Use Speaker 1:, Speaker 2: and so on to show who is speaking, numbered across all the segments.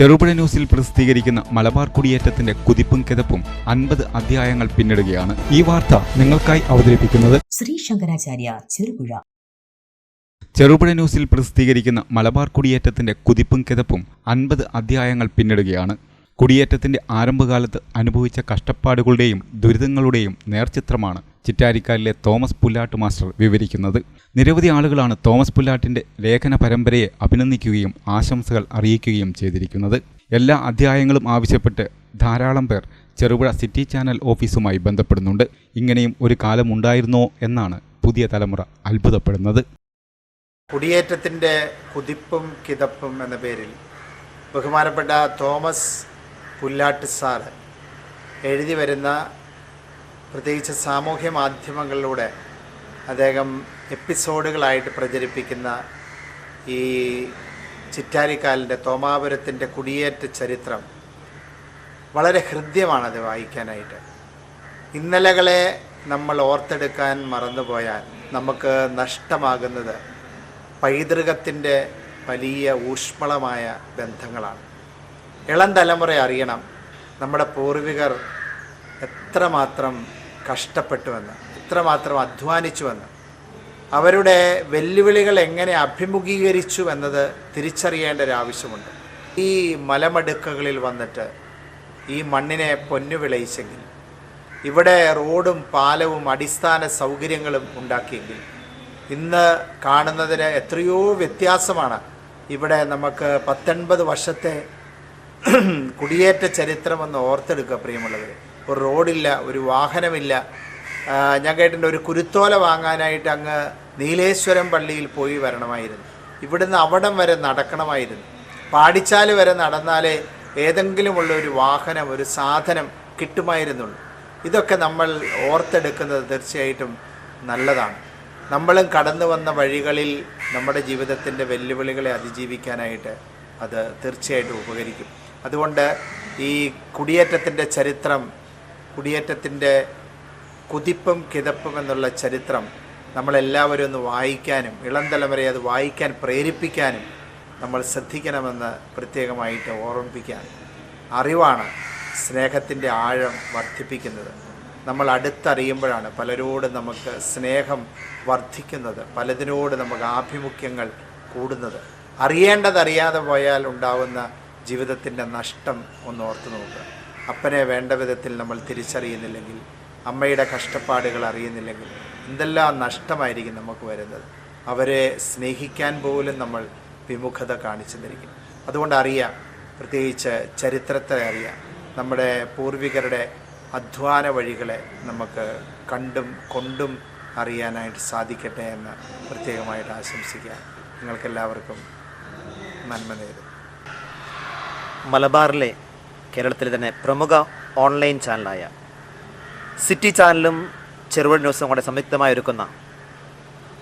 Speaker 1: ചെറുപുഴ ന്യൂസിൽ പ്രസിദ്ധീകരിക്കുന്ന മലബാർ കുടിയേറ്റത്തിന്റെ കുതിപ്പും കിതപ്പും അൻപത് അധ്യായങ്ങൾ പിന്നിടുകയാണ് ഈ വാർത്ത നിങ്ങൾക്കായി അവതരിപ്പിക്കുന്നത്
Speaker 2: ശ്രീ ശങ്കരാചാര്യ ചെറുപുഴ.
Speaker 1: ചെറുപുഴ ന്യൂസിൽ പ്രസിദ്ധീകരിക്കുന്ന മലബാർ കുടിയേറ്റത്തിന്റെ കുതിപ്പും കിതപ്പും അൻപത് അധ്യായങ്ങൾ പിന്നിടുകയാണ്. കുടിയേറ്റത്തിന്റെ ആരംഭകാലത്ത് അനുഭവിച്ച കഷ്ടപ്പാടുകളുടെയും ദുരിതങ്ങളുടെയും നേർചിത്രമാണ് ചിറ്റാരിക്കാലിലെ തോമസ് പുല്ലാട്ട് മാസ്റ്റർ വിവരിക്കുന്നത്. നിരവധി ആളുകളാണ് തോമസ് പുല്ലാട്ടിന്റെ ലേഖന പരമ്പരയെ അഭിനന്ദിക്കുകയും ആശംസകൾ അറിയിക്കുകയും ചെയ്തിരിക്കുന്നത്. എല്ലാ അധ്യായങ്ങളും ആവശ്യപ്പെട്ട് ധാരാളം പേർ ചെറുപുഴ സിറ്റി ചാനൽ ഓഫീസുമായി ബന്ധപ്പെടുന്നുണ്ട്. ഇങ്ങനെയും ഒരു കാലമുണ്ടായിരുന്നോ എന്നാണ് പുതിയ തലമുറ അത്ഭുതപ്പെടുന്നത്.
Speaker 3: കുടിയേറ്റത്തിന്റെ കുതിപ്പും കിതപ്പും എന്ന പേരിൽ ബഹുമാനപ്പെട്ട തോമസ് പുല്ലാട്ട് സാർ എഴുതി വരുന്ന പ്രത്യേകിച്ച് സാമൂഹ്യ മാധ്യമങ്ങളിലൂടെ അദ്ദേഹം എപ്പിസോഡുകളായിട്ട് പ്രചരിപ്പിക്കുന്ന ഈ ചിറ്റാരിക്കാലിന്റെ തോമാപുരത്തിന്റെ കുടിയേറ്റ ചരിത്രം വളരെ ഹൃദ്യമാണത് വായിക്കാനായിട്ട്. ഇന്നലകളെ നമ്മൾ ഓർത്തെടുക്കാൻ മറന്നുപോയാൽ നമുക്ക് നഷ്ടമാകുന്നത് പൈതൃകത്തിന്റെ വലിയ ഊഷ്മളമായ ബന്ധങ്ങളാണ്. ഇളം തലമുറ അറിയണം നമ്മുടെ പൂർവികർ എത്രമാത്രം അധ്വാനിച്ചു വന്ന് അവരുടെ വെല്ലുവിളികൾ എങ്ങനെ അഭിമുഖീകരിച്ചു എന്നത് തിരിച്ചറിയേണ്ട ഒരു ആവശ്യമുണ്ട്. ഈ മലമടുക്കുകളിൽ വന്നിട്ട് ഈ മണ്ണിനെ പൊന്നു വിളയിച്ചെങ്കിൽ ഇവിടെ റോഡും പാലവും അടിസ്ഥാന സൗകര്യങ്ങളും ഉണ്ടാക്കിയെങ്കിൽ ഇന്ന് കാണുന്നതിന് എത്രയോ വ്യത്യാസമാണ് ഇവിടെ നമുക്ക് പത്തൊൻപത് വർഷത്തെ കുടിയേറ്റ ചരിത്രമെന്ന് ഓർത്തെടുക്കുക പ്രിയമുള്ളവർ ഒരു റോഡില്ല ഒരു വാഹനമില്ല. ഞാൻ കേട്ടിട്ടുണ്ട് ഒരു കുരുത്തോല വാങ്ങാനായിട്ട് അങ്ങ് നീലേശ്വരം പള്ളിയിൽ പോയി വരണമായിരുന്നു. ഇവിടുന്ന് അവിടം വരെ നടക്കണമായിരുന്നു. പാടിച്ചാൽ വരെ നടന്നാലേ ഏതെങ്കിലുമുള്ള ഒരു വാഹനം ഒരു സാധനം കിട്ടുമായിരുന്നുള്ളൂ. ഇതൊക്കെ നമ്മൾ ഓർത്തെടുക്കുന്നത് തീർച്ചയായിട്ടും നല്ലതാണ്. നമ്മളും കടന്നു വന്ന വഴികളിൽ നമ്മുടെ ജീവിതത്തിന്റെ വെല്ലുവിളികളെ അതിജീവിക്കാനായിട്ട് അത് തീർച്ചയായിട്ടും ഉപകരിക്കും. അതുകൊണ്ട് ഈ കുടിയേറ്റത്തിന്റെ ചരിത്രം കുടിയേറ്റത്തിന്റെ കുതിപ്പും കിതപ്പും എന്നുള്ള ചരിത്രം നമ്മളെല്ലാവരും ഒന്ന് വായിക്കാനും ഇളം തലമുറയെ അത് വായിക്കാൻ പ്രേരിപ്പിക്കാനും നമ്മൾ ശ്രദ്ധിക്കണമെന്ന് പ്രത്യേകമായിട്ട് ഓർമ്മിപ്പിക്കാൻ അറിവാണ് സ്നേഹത്തിന്റെ ആഴം വർദ്ധിപ്പിക്കുന്നത്. നമ്മൾ അടുത്തറിയുമ്പോഴാണ് പലരോടും നമുക്ക് സ്നേഹം വർദ്ധിക്കുന്നത് പലതിനോട് നമുക്ക് ആഭിമുഖ്യങ്ങൾ കൂടുന്നത്. അറിയേണ്ടതറിയാതെ പോയാൽ ഉണ്ടാവുന്ന ജീവിതത്തിന്റെ നഷ്ടം ഒന്ന് ഓർത്തു നോക്കുക. അപ്പനെ വേണ്ട വിധത്തിൽ നമ്മൾ തിരിച്ചറിയുന്നില്ലെങ്കിൽ അമ്മയുടെ കഷ്ടപ്പാടുകൾ അറിയുന്നില്ലെങ്കിൽ എന്തെല്ലാം നഷ്ടമായിരിക്കും നമുക്ക് വരുന്നത്. അവരെ സ്നേഹിക്കാൻ പോലും നമ്മൾ വിമുഖത കാണിച്ചു തരിക്കും അതുകൊണ്ട് അറിയാം പ്രത്യേകിച്ച് ചരിത്രത്തെ അറിയാം. നമ്മുടെ പൂർവികരുടെ അധ്വാന വഴികളെ നമുക്ക് കണ്ടും കൊണ്ടും അറിയാനായിട്ട് സാധിക്കട്ടെ എന്ന് പ്രത്യേകമായിട്ട് ആശംസിക്കാം. നിങ്ങൾക്കെല്ലാവർക്കും നന്മ നേരും
Speaker 4: മലബാറിലെ കേരളത്തിലെ തന്നെ പ്രമുഖ ഓൺലൈൻ ചാനലായ സിറ്റി ചാനലും ചെറുപുഴ ന്യൂസും കൂടെ സംയുക്തമായി ഒരുക്കുന്ന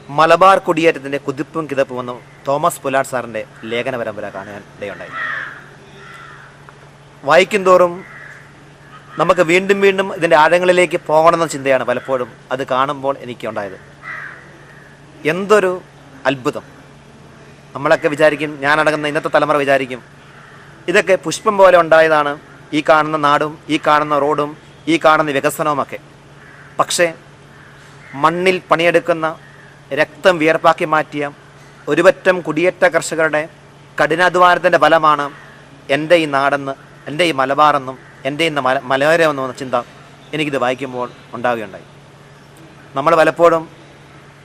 Speaker 4: മലബാർ കുടിയേറ്റത്തിന്റെ കുതിപ്പും കിതപ്പും എന്ന തോമസ് പുലാട്ട് സാറിന്റെ ലേഖന പരമ്പര കാണാൻ ഇടയുണ്ടായി. വായിക്കും തോറും നമുക്ക് വീണ്ടും വീണ്ടും ഇതിന്റെ ആഴങ്ങളിലേക്ക് പോകണമെന്ന ചിന്തയാണ് പലപ്പോഴും അത് കാണുമ്പോൾ എനിക്കുണ്ടായത്. എന്തൊരു അത്ഭുതം. നമ്മളൊക്കെ വിചാരിക്കും ഞാനടങ്ങുന്ന ഇന്നത്തെ തലമുറ വിചാരിക്കും ഇതൊക്കെ പുഷ്പം പോലെ ഉണ്ടായതാണ് ഈ കാണുന്ന നാടും ഈ കാണുന്ന റോഡും ഈ കാണുന്ന വികസനവുമൊക്കെ. പക്ഷേ മണ്ണിൽ പണിയെടുക്കുന്ന രക്തം വിയർപ്പാക്കി മാറ്റിയ ഒരുപറ്റം കുടിയേറ്റ കർഷകരുടെ കഠിനാധ്വാനത്തിന്റെ ഫലമാണ് എന്റെ ഈ നാടെന്ന് എന്റെ ഈ മലബാറെന്നും എന്റെ ഇന്ന് മല മലയോരമെന്നും ചിന്ത എനിക്കിത് വായിക്കുമ്പോൾ ഉണ്ടാവുകയുണ്ടായി. നമ്മൾ പലപ്പോഴും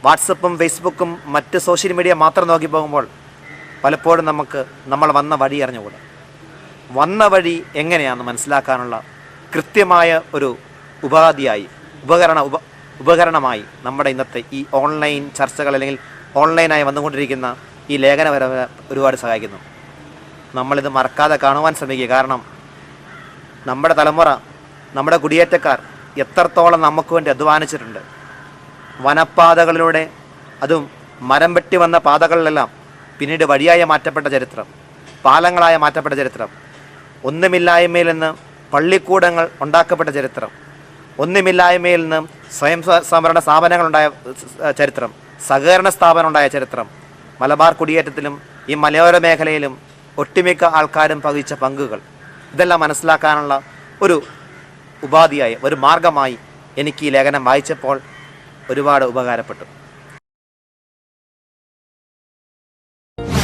Speaker 4: വാട്സപ്പും ഫേസ്ബുക്കും മറ്റ് സോഷ്യൽ മീഡിയ മാത്രം നോക്കി പോകുമ്പോൾ പലപ്പോഴും നമുക്ക് നമ്മൾ വന്ന വഴി അറിഞ്ഞുകൂടാ. വന്ന വഴി എങ്ങനെയാണെന്ന് മനസ്സിലാക്കാനുള്ള കൃത്യമായ ഒരു ഉപാധിയായി ഉപകരണ ഉപ ഉപകരണമായി നമ്മുടെ ഇന്നത്തെ ഈ ഓൺലൈൻ ചർച്ചകൾ അല്ലെങ്കിൽ ഓൺലൈനായി വന്നുകൊണ്ടിരിക്കുന്ന ഈ ലേഖനപരമ ഒരുപാട് സഹായിക്കുന്നു. നമ്മളിത് മറക്കാതെ കാണുവാൻ ശ്രമിക്കുക. കാരണം നമ്മുടെ തലമുറ നമ്മുടെ കുടിയേറ്റക്കാർ എത്രത്തോളം നമുക്ക് വേണ്ടി അധ്വാനിച്ചിട്ടുണ്ട്. വനപ്പാതകളിലൂടെ അതും മരം വെട്ടി വന്ന പാതകളിലെല്ലാം പിന്നീട് വഴിയായി മാറ്റപ്പെട്ട ചരിത്രം പാലങ്ങളായ മാറ്റപ്പെട്ട ചരിത്രം ഒന്നുമില്ലായ്മയിൽ നിന്ന് പള്ളിക്കൂടങ്ങൾ ഉണ്ടാക്കപ്പെട്ട ചരിത്രം. ഒന്നുമില്ലായ്മയിൽ നിന്ന് സ്വയം സംവരണ സ്ഥാപനങ്ങളുണ്ടായ ചരിത്രം. സഹകരണ സ്ഥാപനം ഉണ്ടായ ചരിത്രം. മലബാർ കുടിയേറ്റത്തിലും ഈ മലയോര മേഖലയിലും ഒട്ടുമിക്ക ആൾക്കാരും പകിച്ച പങ്കുകൾ. ഇതെല്ലാം മനസ്സിലാക്കാനുള്ള ഒരു ഉപാധിയായി ഒരു മാർഗമായി എനിക്ക് ഈ ലേഖനം വായിച്ചപ്പോൾ ഒരുപാട് ഉപകാരപ്പെട്ടു.